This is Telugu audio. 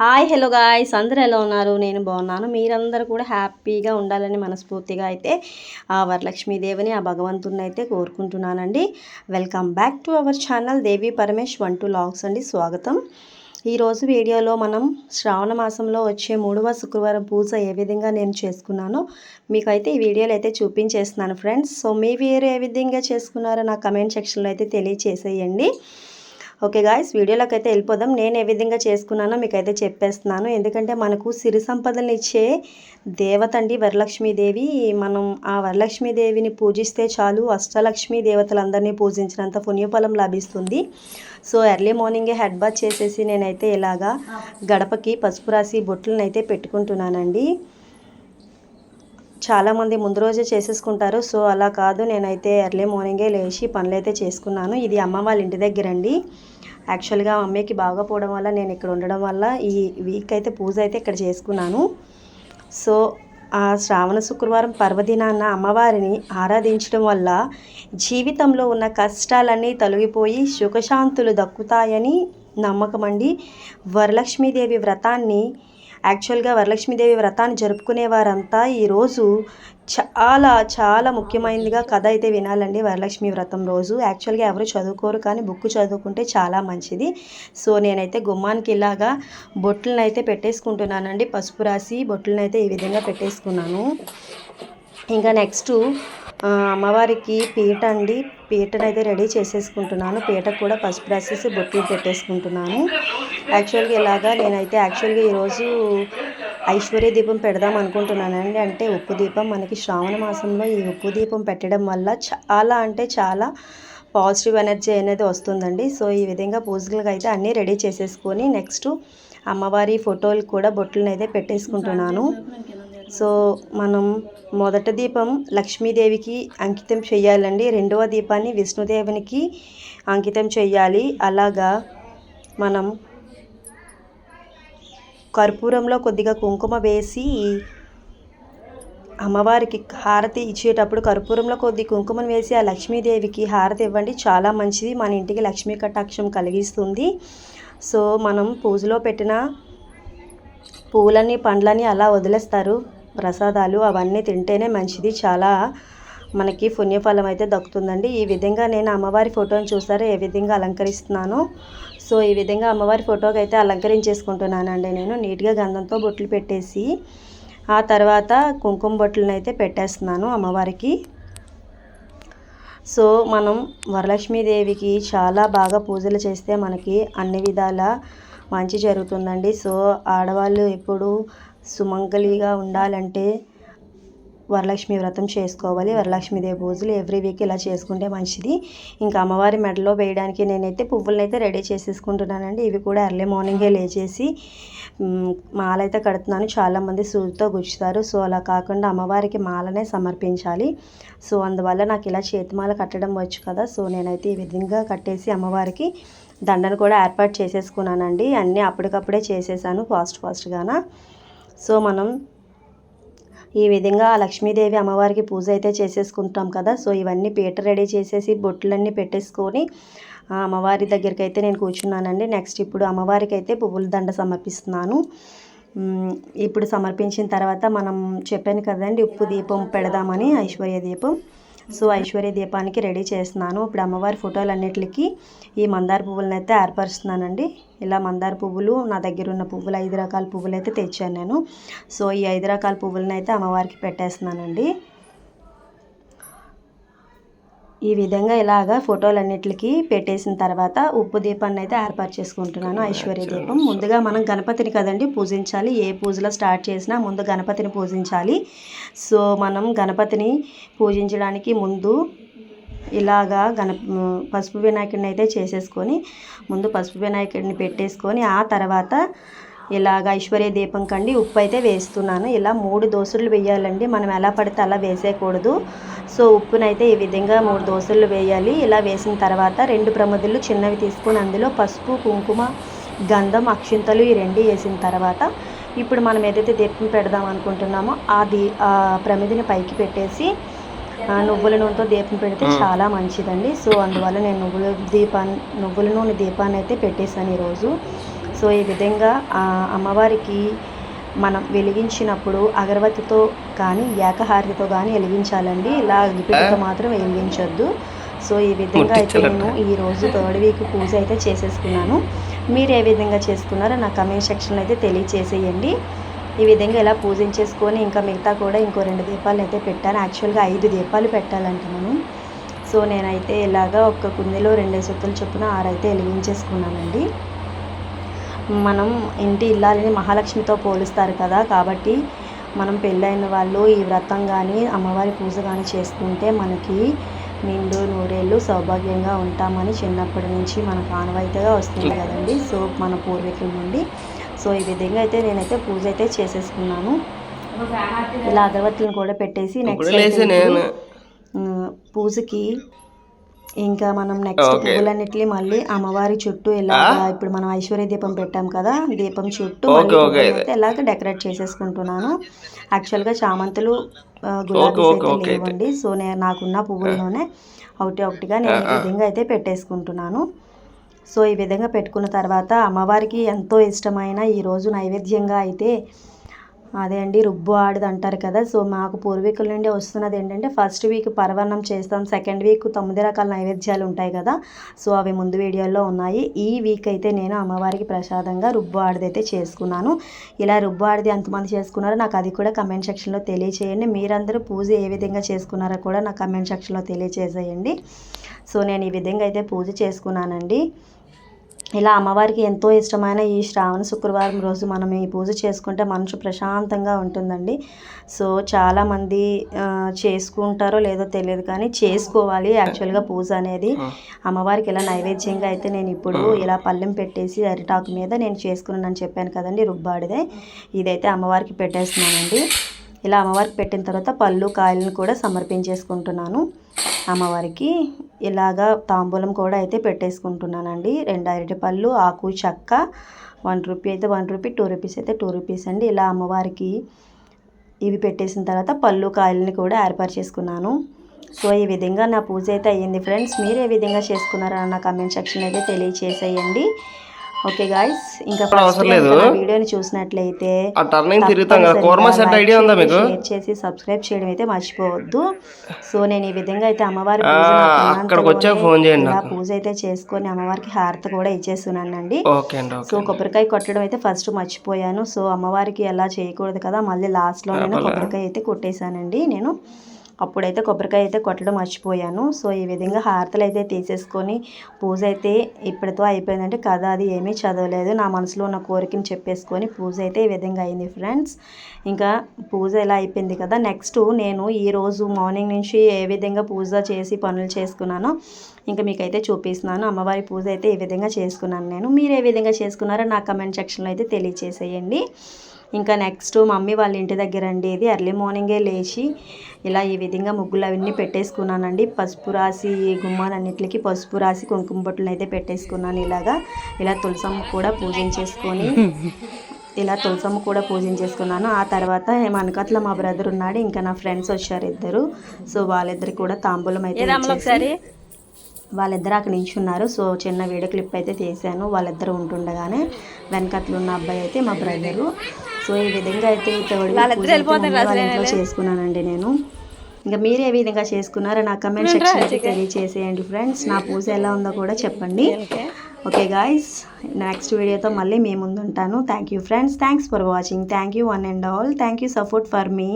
Hi hello guys. అందరూ ఎలా ఉన్నారు? నేను బాగున్నాను. మీరందరూ కూడా హ్యాపీగా ఉండాలని మనస్ఫూర్తిగా అయితే ఆ వరలక్ష్మీదేవిని ఆ భగవంతుని అయితే కోరుకుంటున్నానండి. Welcome back to our channel Devi Paramesh one two vlogs అండి. స్వాగతం. ఈరోజు వీడియోలో మనం శ్రావణ మాసంలో వచ్చే మూడవ శుక్రవారం పూజ ఏ విధంగా నేను చేసుకున్నానో మీకైతే ఈ వీడియోలో అయితే చూపించేస్తున్నాను ఫ్రెండ్స్. సో మీ వీరు ఏ విధంగా చేసుకున్నారో నా కమెంట్ సెక్షన్లో అయితే తెలియచేసేయండి. ఓకే గాయస్ వీడియోలోకి అయితే వెళ్ళిపోదాం. నేను ఏ విధంగా చేసుకున్నానో మీకైతే చెప్పేస్తున్నాను. ఎందుకంటే మనకు సిరి సంపదలను ఇచ్చే దేవత అండి వరలక్ష్మీదేవి. మనం ఆ వరలక్ష్మీదేవిని పూజిస్తే చాలు అష్టలక్ష్మీ దేవతలందరినీ పూజించినంత పుణ్యఫలం లభిస్తుంది. సో ఎర్లీ మార్నింగే హెడ్ బాత్ చేసేసి నేనైతే ఇలాగా గడపకి పసుపు రాసి బొట్లను అయితే పెట్టుకుంటున్నానండి. చాలామంది ముందు రోజే చేసేసుకుంటారు. సో అలా కాదు. నేనైతే ఎర్లీ మార్నింగే లేచి పనులైతే చేసుకున్నాను. ఇది అమ్మ వాళ్ళ ఇంటి దగ్గర అండి యాక్చువల్గా మమ్మీకి బాగోపోవడం వల్ల నేను ఇక్కడ ఉండడం వల్ల ఈ వీక్ అయితే పూజ అయితే ఇక్కడ చేసుకున్నాను. సో ఆ శ్రావణ శుక్రవారం పర్వదినాన్న అమ్మవారిని ఆరాధించడం వల్ల జీవితంలో ఉన్న కష్టాలన్నీ తొలగిపోయి సుఖశాంతులు దక్కుతాయని నమ్మకం అండి. వరలక్ష్మీదేవి వ్రతాన్ని యాక్చువల్గా వరలక్ష్మీదేవి వ్రతాన్ని జరుపుకునే వారంతా ఈరోజు చాలా చాలా ముఖ్యమైనదిగా కథ అయితే వినాలండి వరలక్ష్మి వ్రతం రోజు. యాక్చువల్గా ఎవరు చదువుకోరు కానీ బుక్ చదువుకుంటే చాలా మంచిది. సో నేనైతే గుమ్మానికి ఇలాగా బొట్లను అయితే పెట్టేసుకుంటున్నానండి. పసుపు రాసి బొట్లను అయితే ఈ విధంగా పెట్టేసుకున్నాను. ఇంకా నెక్స్ట్ అమ్మవారికి పీట అండి. పీటను అయితే రెడీ చేసేసుకుంటున్నాను. పీటకు కూడా పసుపు రాసేసి బొట్లు పెట్టేసుకుంటున్నాను. యాక్చువల్గా ఇలాగా నేనైతే యాక్చువల్గా ఈరోజు ఐశ్వర్య దీపం పెడదాం అనుకుంటున్నానండి. అంటే ఉప్పు దీపం. మనకి శ్రావణ మాసంలో ఈ ఉప్పు దీపం పెట్టడం వల్ల చాలా అంటే చాలా పాజిటివ్ ఎనర్జీ అనేది వస్తుందండి. సో ఈ విధంగా పూజలకు అయితే అన్నీ రెడీ చేసేసుకొని నెక్స్ట్ అమ్మవారి ఫోటోలు కూడా బొట్లను అయితే పెట్టేసుకుంటున్నాను. సో మనం మొదటి దీపం లక్ష్మీదేవికి అంకితం చేయాలండి. రెండవ దీపాన్ని విష్ణుదేవునికి అంకితం చేయాలి. అలాగా మనం కర్పూరంలో కొద్దిగా కుంకుమ వేసి అమ్మవారికి హారతి ఇచ్చేటప్పుడు కర్పూరంలో కొద్ది కుంకుమను వేసి ఆ లక్ష్మీదేవికి హారతి ఇవ్వండి. చాలా మంచిది. మన ఇంటికి లక్ష్మీ కటాక్షం కలిగిస్తుంది. సో మనం పూజలో పెట్టిన పూలని పండ్లని అలా వదిలేస్తారు. ప్రసాదాలు అవన్నీ తింటేనే మంచిది. చాలా మనకి పుణ్యఫలం అయితే దక్కుతుందండి. ఈ విధంగా నేను అమ్మవారి ఫోటోని చూసారో? ఏ విధంగా అలంకరిస్తున్నానో. సో ఈ విధంగా అమ్మవారి ఫోటోకి అయితే అలంకరించేసుకుంటున్నానండి నేను. నీట్గా గంధంతో బొట్లు పెట్టేసి ఆ తర్వాత కుంకుమ బొట్లను అయితే పెట్టేస్తున్నాను అమ్మవారికి. సో మనం వరలక్ష్మీదేవికి చాలా బాగా పూజలు చేస్తే మనకి అన్ని విధాల మంచి జరుగుతుందండి. సో ఆడవాళ్ళు ఎప్పుడు సుమంగళిగా ఉండాలంటే వరలక్ష్మి వ్రతం చేసుకోవాలి. వరలక్ష్మీదేవి పూజలు ఎవ్రీ వీక్ ఇలా చేసుకుంటే మంచిది. ఇంకా అమ్మవారి మెడలో వేయడానికి నేనైతే పువ్వులనైతే అయితే రెడీ చేసేసుకుంటున్నానండి. ఇవి కూడా ఎర్లీ మార్నింగే లేచేసి మాలైతే కడుతున్నాను. చాలామంది సూదితో గుచ్చుతారు. సో అలా కాకుండా అమ్మవారికి మాలనే సమర్పించాలి. సో అందువల్ల నాకు ఇలా చేతిమాల కట్టడం వచ్చు కదా. సో నేనైతే ఈ విధంగా కట్టేసి అమ్మవారికి దండను కూడా ఏర్పాటు చేసేసుకున్నానండి. అన్నీ అప్పటికప్పుడే చేసేసాను ఫాస్ట్ ఫాస్ట్గాన. సో మనం ఈ విధంగా లక్ష్మీదేవి అమ్మవారికి పూజ అయితే చేసేసుకుంటాం కదా. సో ఇవన్నీ పీట రెడీ చేసేసి బొట్లన్నీ పెట్టేసుకొని అమ్మవారి దగ్గరికి అయితే నేను కూర్చున్నానండి. నెక్స్ట్ ఇప్పుడు అమ్మవారికి అయితే పువ్వుల దండ సమర్పిస్తున్నాను. ఇప్పుడు సమర్పించిన తర్వాత మనం చెప్పాను కదండి ఉప్పు దీపం పెడదామని ఐశ్వర్య దీపం. సో ఐశ్వర్య దీపానికి రెడీ చేస్తున్నాను. ఇప్పుడు అమ్మవారి ఫోటోలన్నిటికి ఈ మందార పువ్వులను అయితే ఏర్పరుస్తున్నానండి. ఇలా మందార పువ్వులు నా దగ్గర ఉన్న పువ్వులు ఐదు రకాల పువ్వులు అయితే తెచ్చాను నేను. సో ఈ ఐదు రకాల పువ్వులను అయితే అమ్మవారికి పెట్టేస్తున్నానండి. ఈ విధంగా ఇలాగా ఫోటోలన్నిటికి పెట్టేసిన తర్వాత ఉప్పు దీపాన్ని అయితే ఏర్పాటు చేసుకుంటున్నాను ఐశ్వర్య దీపం. ముందుగా మనం గణపతిని కదండి పూజించాలి ఏ పూజలో స్టార్ట్ చేసినా ముందు గణపతిని పూజించాలి. సో మనం గణపతిని పూజించడానికి ముందు ఇలాగా గణ పసుపు వినాయకుడిని అయితే చేసేసుకొని ముందు పసుపు వినాయకుడిని పెట్టేసుకొని ఆ తర్వాత ఇలాగ ఐశ్వర్య దీపం కండి ఉప్పు అయితే వేస్తున్నాను. ఇలా మూడు దోశలు వేయాలండి. మనం ఎలా పడితే అలా వేసేయకూడదు. సో ఉప్పునైతే ఈ విధంగా మూడు దోశలు వేయాలి. ఇలా వేసిన తర్వాత రెండు ప్రమదులు చిన్నవి తీసుకొని అందులో పసుపు కుంకుమ గంధం అక్షింతలు ఈ రెండు వేసిన తర్వాత ఇప్పుడు మనం ఏదైతే దీపం పెడదాం అనుకుంటున్నామో ఆ దీ ఆ ప్రమిదిని పైకి పెట్టేసి నువ్వుల నూనెతో దీపం పెడితే చాలా మంచిదండి. సో అందువల్ల నేను నువ్వుల దీపాన్ని నువ్వుల నూనె దీపాన్ని అయితే పెట్టేశాను ఈరోజు. సో ఈ విధంగా ఆ అమ్మవారికి మనం వెలిగించినప్పుడు అగరబత్తితో కానీ ఏకహారతితో కానీ వెలిగించాలండి. ఇలా అగ్గిపెట్టెతో మాత్రం వెలిగించొద్దు. సో ఈ విధంగా అయితే నేను ఈ రోజు థర్డ్ వీక్ పూజ అయితే చేసేసుకున్నాను. మీరు ఏ విధంగా చేసుకున్నారో నా కమెంట్ సెక్షన్లో అయితే తెలియచేసేయండి. ఈ విధంగా ఇలా పూజించేసుకొని ఇంకా మిగతా కూడా ఇంకో రెండు దీపాలు అయితే పెట్టాను. యాక్చువల్గా ఐదు దీపాలు పెట్టాలంట మనం సో నేనైతే ఇలాగా ఒక్క కుందిలో రెండు సొత్తులు చొప్పున ఆరైతే వెలిగించేసుకున్నానండి. మనం ఇంటి ఇల్లాలని మహాలక్ష్మితో పోలుస్తారు కదా కాబట్టి మనం పెళ్ళైన వాళ్ళు ఈ వ్రతం కానీ అమ్మవారి పూజ కానీ చేసుకుంటే మనకి నిండు నూరేళ్ళు సౌభాగ్యంగా ఉంటామని చిన్నప్పటి నుంచి మనకు ఆనవాయితీగా వస్తుంది కదండి. సో మన పూర్వీకుల నుండి. సో ఈ విధంగా అయితే నేనైతే పూజ అయితే చేసేసుకున్నాను. ఇలా అగరబత్తులను కూడా పెట్టేసి నెక్స్ట్ పూజకి ఇంకా మనం నెక్స్ట్ Okay. పువ్వులన్నిటిని మళ్ళీ అమ్మవారి చుట్టూ ఇలాగా ఇప్పుడు మనం ఐశ్వర్య దీపం పెట్టాం కదా దీపం చుట్టూ అయితే ఇలాగ డెకరేట్ చేసేసుకుంటున్నాను యాక్చువల్గా చామంతులు ఆ, గులాబీస్ లేవండి. సో నేను నాకున్న పువ్వుల్లోనే ఒకటి ఒకటిగా నేను ఈ విధంగా అయితే పెట్టేసుకుంటున్నాను. సో ఈ విధంగా పెట్టుకున్న తర్వాత అమ్మవారికి ఎంతో ఇష్టమైన ఈరోజు నైవేద్యంగా అయితే అదే అండి రుబ్బు ఆడది అంటారు కదా. సో మాకు పూర్వీకుల నుండి వస్తున్నది ఏంటంటే ఫస్ట్ వీక్ పరవన్నం చేస్తాం సెకండ్ వీక్ తొమ్మిది రకాల నైవేద్యాలు ఉంటాయి కదా. సో అవి ముందు వీడియోలో ఉన్నాయి. ఈ వీక్ అయితే నేను అమ్మవారికి ప్రసాదంగా రుబ్బు ఆడది అయితే చేసుకున్నాను. ఇలా రుబ్బు ఆడది ఎంతమంది చేసుకున్నారో నాకు అది కూడా కమెంట్ సెక్షన్లో తెలియచేయండి. మీరందరూ పూజ ఏ విధంగా చేసుకున్నారో కూడా నాకు కమెంట్ సెక్షన్లో తెలియచేసేయండి. సో నేను ఈ విధంగా అయితే పూజ చేసుకున్నానండి. ఇలా అమ్మవారికి ఎంతో ఇష్టమైన ఈ శ్రావణ శుక్రవారం రోజు మనం ఈ పూజ చేసుకుంటే మనసు ప్రశాంతంగా ఉంటుందండి. సో చాలామంది చేసుకుంటారో లేదో తెలియదు కానీ చేసుకోవాలి యాక్చువల్గా పూజ అనేది. అమ్మవారికి ఇలా నైవేద్యంగా అయితే నేను ఇప్పుడు ఇలా పళ్ళెం పెట్టేసి అరిటాకు మీద నేను చేసుకున్నానని చెప్పాను కదండి రుబ్బాడిదే. ఇదైతే అమ్మవారికి పెట్టేస్తున్నానండి. ఇలా అమ్మవారికి పెట్టిన తర్వాత పళ్ళు కాయలను కూడా సమర్పించేసుకుంటున్నాను. అమ్మవారికి ఇలాగా తాంబూలం కూడా అయితే పెట్టేసుకుంటున్నానండి. రెండు అరటి పళ్ళు ఆకు చెక్క వన్ రూపీ అయితే వన్ రూపీ టూ రూపీస్ అయితే టూ రూపీస్ అండి. ఇలా అమ్మవారికి ఇవి పెట్టేసిన తర్వాత పళ్ళు కాయలని కూడా ఏర్పాటు చేసుకున్నాను. సో ఈ విధంగా నా పూజ అయితే అయ్యింది ఫ్రెండ్స్. మీరు ఏ విధంగా చేసుకున్నారో నా కమెంట్ సెక్షన్ అయితే తెలియచేసేయండి. ఓకే గాయస్ ఇంకా అవసరం లేదు. వీడియోని చూసినట్లయితే ఆ టర్నింగ్ తిరుగుతాం కదా. కోర్మా సెట్ ఐడియా ఉందా మీకు? షేర్ చేసి సబ్స్క్రైబ్ చేయడం అయితే మర్చిపోవద్దు. సో నేను ఈ విధంగా అయితే అమ్మవారి అక్కడికి ఉన్నంతలోనే ఫోన్ చేయండి ఇలా. పూజ అయితే చేసుకొని అమ్మవారికి హారతి కూడా ఇచ్చేస్తున్నానండి. ఓకే అండి సో కొబ్బరికాయ కొట్టడం అయితే ఫస్ట్ మర్చిపోయాను. సో అమ్మవారికి ఎలా చేయకూడదు కదా మళ్ళీ లాస్ట్లో నేను అలా. కొబ్బరికాయ అయితే కొట్టేశానండి నేను. అప్పుడైతే కొబ్బరికాయ అయితే కొట్టడం మర్చిపోయాను. సో ఈ విధంగా హారతలు అయితే తీసేసుకొని పూజ అయితే ఇప్పటితో అయిపోయిందంటే కథ అది ఏమీ చదవలేదు. నా మనసులో ఉన్న కోరికని చెప్పేసుకొని పూజ అయితే ఈ విధంగా అయింది ఫ్రెండ్స్. ఇంకా పూజ ఇలా అయిపోయింది కదా నెక్స్ట్ నేను ఈరోజు మార్నింగ్ నుంచి ఏ విధంగా పూజ చేసి పనులు చేసుకున్నానో ఇంకా మీకైతే చూపిస్తున్నాను. అమ్మవారి పూజ అయితే ఈ విధంగా చేసుకున్నాను నేను. మీరు ఏ విధంగా చేసుకున్నారో నా కమెంట్ సెక్షన్లో అయితే తెలియచేసేయండి. ఇంకా నెక్స్ట్ మమ్మీ వాళ్ళ ఇంటి దగ్గర అండి ఇది ఎర్లీ మార్నింగే లేచి ఇలా ఈ విధంగా ముగ్గులు అవన్నీ పెట్టేసుకున్నానండి. పసుపు రాసి గుమ్మాలన్నిటికి పసుపు రాసి కుంకుమ బొట్టులు అయితే పెట్టేసుకున్నాను ఇలాగా. ఇలా తులసమ్మ కూడా పూజించేసుకొని ఇలా తులసమ్మ కూడా పూజించేసుకున్నాను. ఆ తర్వాత మనకట్ల మా బ్రదర్ ఉన్నాడు ఇంకా నా ఫ్రెండ్స్ వచ్చారు ఇద్దరు. సో వాళ్ళిద్దరికి కూడా తాంబూలం అయితే వాళ్ళిద్దరు అక్కడ నించున్నారు. సో చిన్న వీడియో క్లిప్ అయితే తీశాను. వాళ్ళిద్దరు ఉంటుండగానే వెనకట్లు ఉన్న అబ్బాయి అయితే మా బ్రదరు సో ఈ విధంగా అయితే ఇంట్లో చేసుకున్నానండి నేను. ఇంకా మీరు ఏ విధంగా చేసుకున్నారో నా కమెంట్ సెక్షన్ తెలియచేసేయండి ఫ్రెండ్స్. నా పూజ ఎలా ఉందో కూడా చెప్పండి. ఓకే. గాయస్ నెక్స్ట్ వీడియోతో మళ్ళీ మీ ముందు ఉంటాను thank you friends. Thanks for watching. Thank you one and all. Thank you support for me.